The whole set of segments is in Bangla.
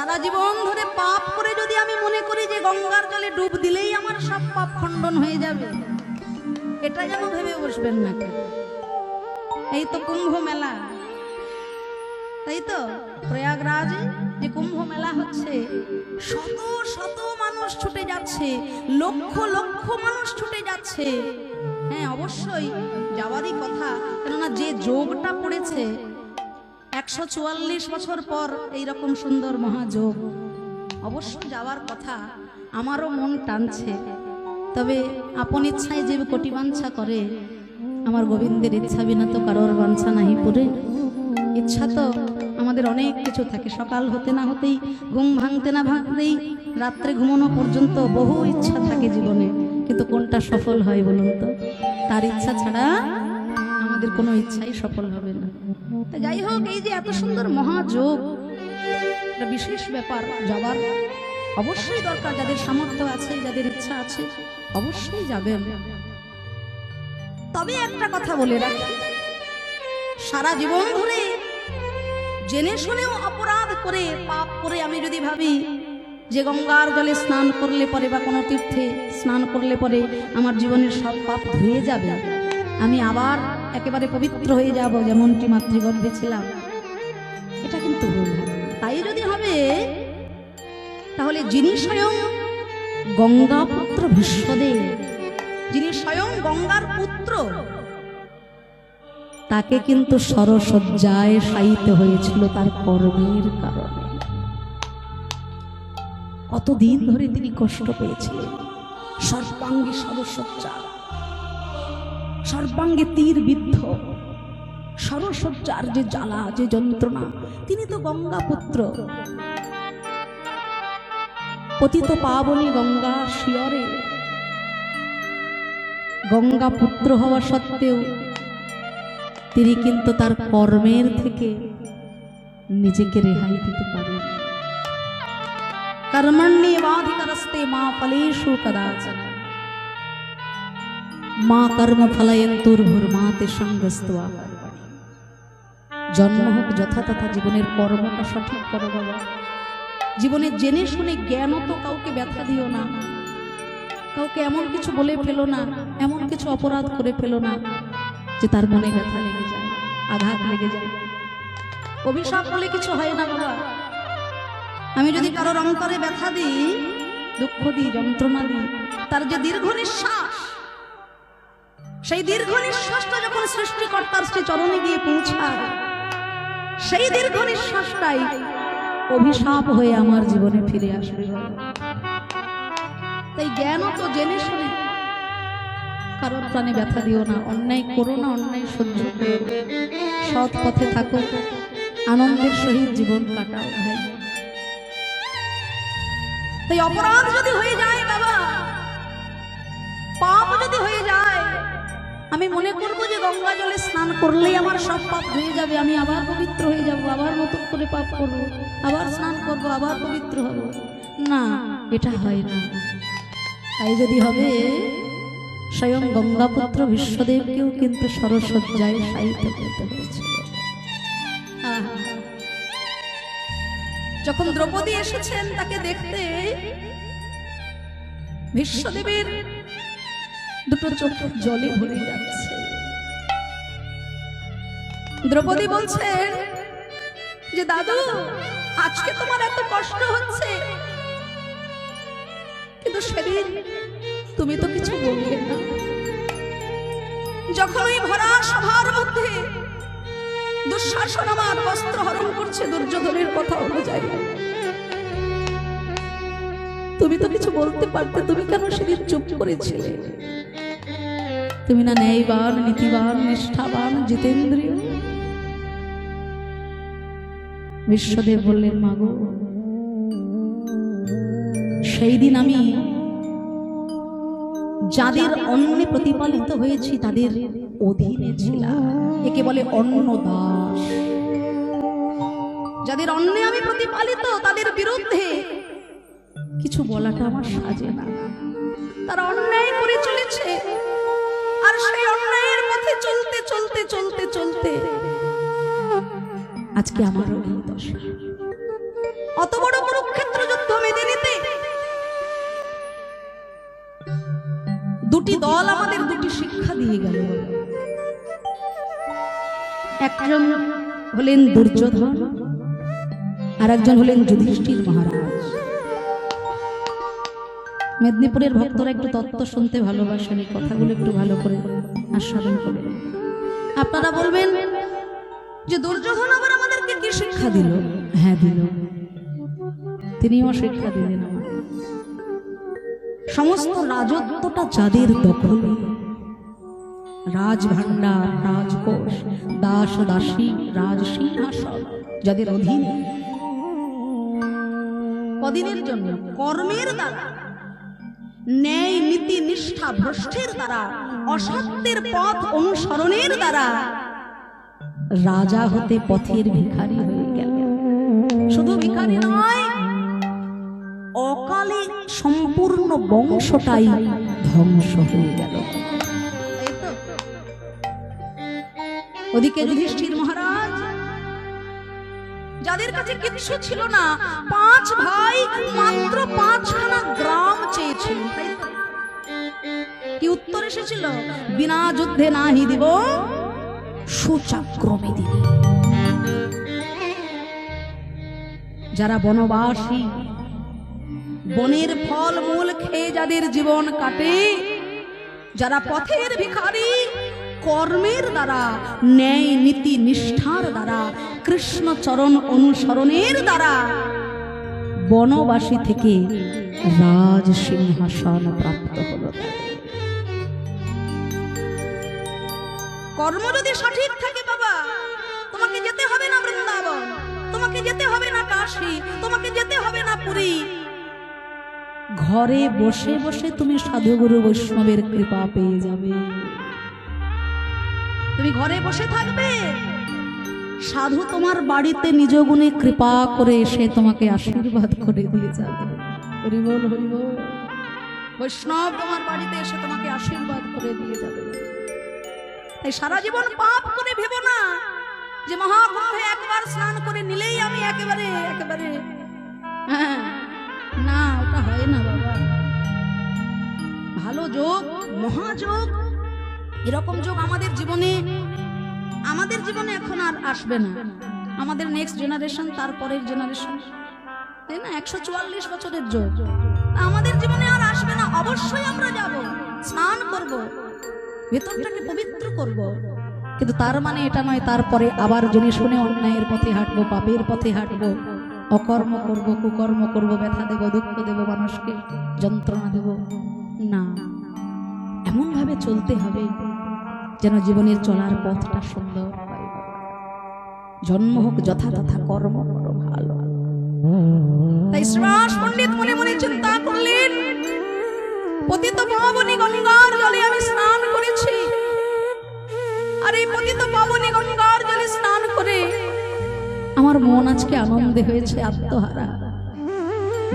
সারা জীবন ধরে পাপ করে যদি আমি মনে করি যে গঙ্গার জলে ডুব দিলেই আমার সব পাপ খণ্ডন হয়ে যাবে, এটা যেন ভেবে বসবেন না এই তো কুম্ভ মেলা। তাই তো প্রয়াগরাজে যে কুম্ভ মেলা হচ্ছে, শত শত মানুষ ছুটে যাচ্ছে, লক্ষ লক্ষ মানুষ ছুটে যাচ্ছে। হ্যাঁ অবশ্যই, যাওয়ারই কথা। কেননা যে যোগটা পড়েছে একশো চুয়াল্লিশ বছর পর এইরকম সুন্দর মহাযোগ। অবশ্য যাওয়ার কথা আমারও মন টানছে। তবে আপন ইচ্ছায় যে কোটি বাঞ্ছা করে, আমার গোবিন্দের ইচ্ছা বিনা তো কারোর বাঞ্ছা নাহি পুরে ইচ্ছা তো আমাদের অনেক কিছু থাকে, সকাল হতে না হতেই, ঘুম ভাঙতে না ভাঙতেই, রাত্রে ঘুমানো পর্যন্ত বহু ইচ্ছা থাকে জীবনে। কিন্তু কোনটা সফল হয় বলুন তো? তার ইচ্ছা ছাড়া আমাদের কোনো ইচ্ছাই সফল হবে না। যাই হোক, এই যে এত সুন্দর মহাযোগ, একটা বিশেষ ব্যাপার যাবার অবশ্যই দরকার। যাদের সামর্থ্য আছে, যাদের ইচ্ছা আছে, অবশ্যই যাবেন। তবে একটা কথা বলে রাখি, সারা জীবন ধরে জেনে শুনেও অপরাধ করে, পাপ করে আমি যদি ভাবি, যে গঙ্গার জলে স্নান করলে পরে বা কোনো তীর্থে স্নান করলে পরে আমার জীবনের সব পাপ ধুয়ে যাবে, আমি আবার একেবারে পবিত্র হয়ে যাব, যেমনটি মাতৃগর্ভে ছিলাম এটা কিন্তু তাই যদি হবে, তাহলে যিনি স্বয়ং গঙ্গা পুত্র ভীষ্মদেব, যিনি স্বয়ং গঙ্গার পুত্র, তাকে কিন্তু সরসজ্জায় শায়িতে হয়েছিল তার কর্মের কারণে। কতদিন ধরে তিনি কষ্ট পেয়েছিলেন। সর্বাঙ্গে সরসজ্জা। সর্বাঙ্গে তীর বিদ্ধ। সরসজ্জার যে জ্বালা, যে যন্ত্রণা, তিনি তো গঙ্গা পুত্র। পতিত পাবনী গঙ্গা শিয়রে। গঙ্গা পুত্র হওয়া সত্ত্বেও তিনি কিন্তু তার কর্মের থেকে নিজেকে রেহাই দিতে পারেন কর্মণ্যেবাধিকরস্তে মা ফলেষু কদাচন। মা কর্ম ফলয়ন্তুর্ভুর্মাতে সঙ্গস্তয়া কর্মণি। জন্ম হোক যথাতথা জীবনের কর্মটা সঠিক করো বাবা জীবনে জেনে শুনে জ্ঞানও তো কাউকে ব্যথা দিও না। কাউকে এমন কিছু বলে ফেলো না, এমন কিছু অপরাধ করে ফেলো না, যে তার মনে ব্যথা লেগে যায়, আঘাত লেগে যায়। অভিশাপ বলে কিছু হয় না বাবা। আমি যদি কারোর অন্তরে ব্যথা দিই, দুঃখ দিই, যন্ত্রণা দিই, তার যে দীর্ঘ নিঃশ্বাস সেই দীর্ঘ নিঃশ্বাসটা যখন সৃষ্টিকর্তার শ্রী চরণে গিয়ে পৌঁছায়, সেই দীর্ঘ নিঃশ্বাসটাই অভিশাপ হয়ে আমার জীবনে ফিরে আসবে। তাই জ্ঞানও তো জেনে শুনে কারোর প্রাণে ব্যথা দিও না, অন্যায় করো না, অন্যায় সহ্য করো। সৎ পথে থাকো, আনন্দের সহিত জীবন কাটাও। ভাই তাই অপরাধ যদি হয়ে যায় বাবা, পাপ যদি হয়ে যায় আমি মনে করব যে গঙ্গা জলে স্নান করলেই আমার সব পাপ ধুয়ে যাবে। আমি আবার পবিত্র হয়ে যাব, আবার নতুন করে পাপ করব, আবার স্নান করব, আবার পবিত্র হব। না, এটা হয় না। তাই যদি হবে, স্বয়ং গঙ্গাপুত্র বিশ্বদেবকেও কিন্তু সরসজ্জায় সাহিত্য করতে হয়েছিল। যখন দ্রৌপদী এসেছেন তাকে দেখতে, বিশ্বদেবের দুটো চোখ জলে ভরে যাচ্ছে। দ্রৌপদী বলছেন, যে দাদু, আজকে তোমার এত কষ্ট হচ্ছে। কিন্তু সেদিন তুমি তো কিছু বললে না। যখন ওই ভরা সভার মধ্যে দুঃশাসন আমার বস্ত্র হরণ করছে দুর্যোধনের কথা অনুযায়ী, তুমি তো কিছু বলতে পারতে, তুমি কেন সেদিন চুপ করেছিলে? তুমি না ন্যায়বান, নীতিবান, নিষ্ঠাবান জিতেন্দ্রীয়। বিশ্বদেব বললেন, মাগো সেই দিন আমি যাদের অন্নে প্রতিপালিত হয়েছি, তাদের অধীনে ছিলাম। একে বলে অন্ন দাস যাদের অন্নে আমি প্রতিপালিত, তাদের বিরুদ্ধে কিছু বলাটা আমার সাজে না। তারা অন্যায় করে চলেছে। আর সেই অন্যায়ের পথে চলতে চলতে চলতে চলতে আজকে আমারও এই দশা। অত বড় কুরুক্ষেত্র যুদ্ধ মেদিনীতে দুটি দল আমাদের দুটি শিক্ষা দিয়ে গেল। একজন হলেন দুর্যোধন আর একজন হলেন যুধিষ্ঠির মহারাজ। মেদিনীপুরের ভক্তরা একটু তত্ত্ব শুনতে ভালোবাসেন, এই কথাগুলো একটু ভালো করে আস্বাদন করে আপনারা বলবেন যে দুর্যোধন আবার আমাদেরকে কি শিক্ষা দিল? হ্যাঁ দিল। তিনিও শিক্ষা দিলেন। সমস্ত রাজত্বটা যাদের দখলে, রাজভাণ্ডার, রাজকোষ, দাস, দাসী, রাজ সিংহাসন, যাদের অধীনে। কদিনের জন্য? কর্মের দ্বারা। ন্যায় নীতি নিষ্ঠা ভ্রষ্টের দ্বারা, অসত্যের পথ অনুসরণের দ্বারা রাজা হতে পথের ভিখারি হয়ে গেল। শুধু ভিখারি নয়, অকালে সম্পূর্ণ বংশটাই ধ্বংস হয়ে গেল। ওদিকে যুধিষ্ঠির মহারাজ, যাদের কাছে কিচ্ছু ছিল না, পাঁচ ভাই, মাত্র পাঁচখানা এসেছিল। বিনা যুদ্ধে নাহি দিব সুচাক্রমে দিব যারা বনবাসী, বনের ফল মূল খেয়ে যাদের জীবন কাটে, যারা পথের ভিখারি, কর্মের দ্বারা, ন্যায় নীতি নিষ্ঠার দ্বারা, কৃষ্ণচরণ অনুসরণের দ্বারা বনবাসী থেকে রাজ সিংহাসন প্রাপ্ত হলো। কর্ম যদি সঠিক থাকে বাবা, তোমাকে যেতে হবে না বৃন্দাবন, তোমাকে যেতে হবে না কাশী, তোমাকে যেতে হবে না পুরী। ঘরে বসে বসে তুমি সাধুগুরু বৈষ্ণবের কৃপা পেয়ে যাবে। তুমি ঘরে বসে থাকবে, সাধু তোমার বাড়িতে নিজ গুণে কৃপা করে এসে তোমাকে আশীর্বাদ করে দিয়ে যাবে। হরিবল হরিবল বৈষ্ণব তোমার বাড়িতে এসে তোমাকে আশীর্বাদ করে দিয়ে যাবে। তাই সারা জীবন পাপ করে ভেবো না। যে মহাকুম্ভে একবার স্নান করে নিলেই আমি একেবারে একেবারে হ্যাঁ না, ওটা হয় না বাবা। ভালো যোগ মহাযোগ এরকম যোগ আমাদের জীবনে আমাদের জীবনে এখন আর আসবে না। আমাদের নেক্সট জেনারেশন তারপরের জেনারেশন তাই না? একশো চুয়াল্লিশ বছরের যোগ। আমাদের জীবনে আর আসবে না। অবশ্যই আমরা যাব, স্নান করব। ভেতরটাকে পবিত্র করব। কিন্তু তার মানে এটা নয়, তারপরে আবার জেনে শুনে অন্যায়ের পথে হাঁটবো, পাপের পথে হাঁটবো, অকর্ম করব, কুকর্ম করব, ব্যথা দেব, দুঃখ দেব মানুষকে যন্ত্রণা দেব, না। এমন ভাবে চলতে হবে যেন জীবনের চলার পথটা সুন্দর জন্ম হোক যথা কর্ম করো ভালো। তাই শ্রীবাস পণ্ডিত মনে মনে চিন্তা করলেন, পতিত পাবনী গঙ্গার জলে আমি স্নান আর এই পতিত গঙ্গার জলে স্নান করে। আমার মন আজকে আনন্দে হয়েছে আত্মহারা।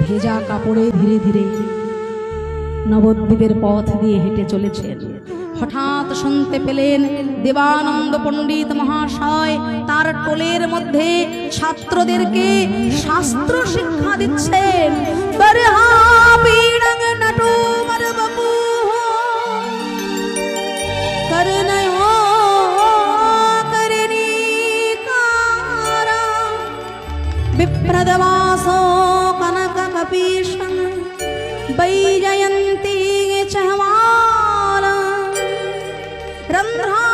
ভেজা কাপড়ে ধীরে ধীরে নবদ্বীপের পথ দিয়ে হেঁটে চলেছেন। হঠাৎ শুনতে পেলেন দেবানন্দ পণ্ডিত মহাশয় তার টোলের মধ্যে ছাত্রদেরকে শাস্ত্র শিক্ষা দিচ্ছেন। वैजयन्ती च माला रन्ध्रा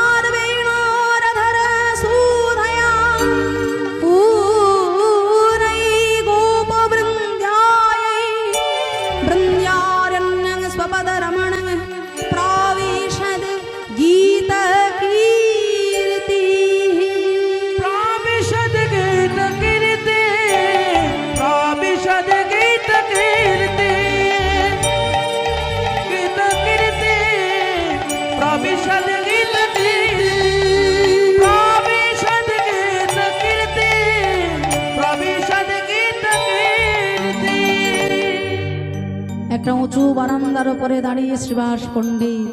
একটা উঁচু বারান্দার উপরে দাঁড়িয়ে শ্রীবাস পণ্ডিত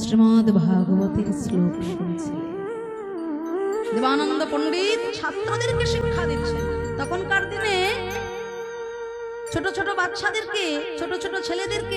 শ্রীমদ ভাগবতের শ্লোক শুনছে দেবানন্দ পণ্ডিত ছাত্রদেরকে শিক্ষা দিচ্ছে তখনকার দিনে ছোট ছোট বাচ্চাদেরকে ছোট ছোট ছেলেদেরকে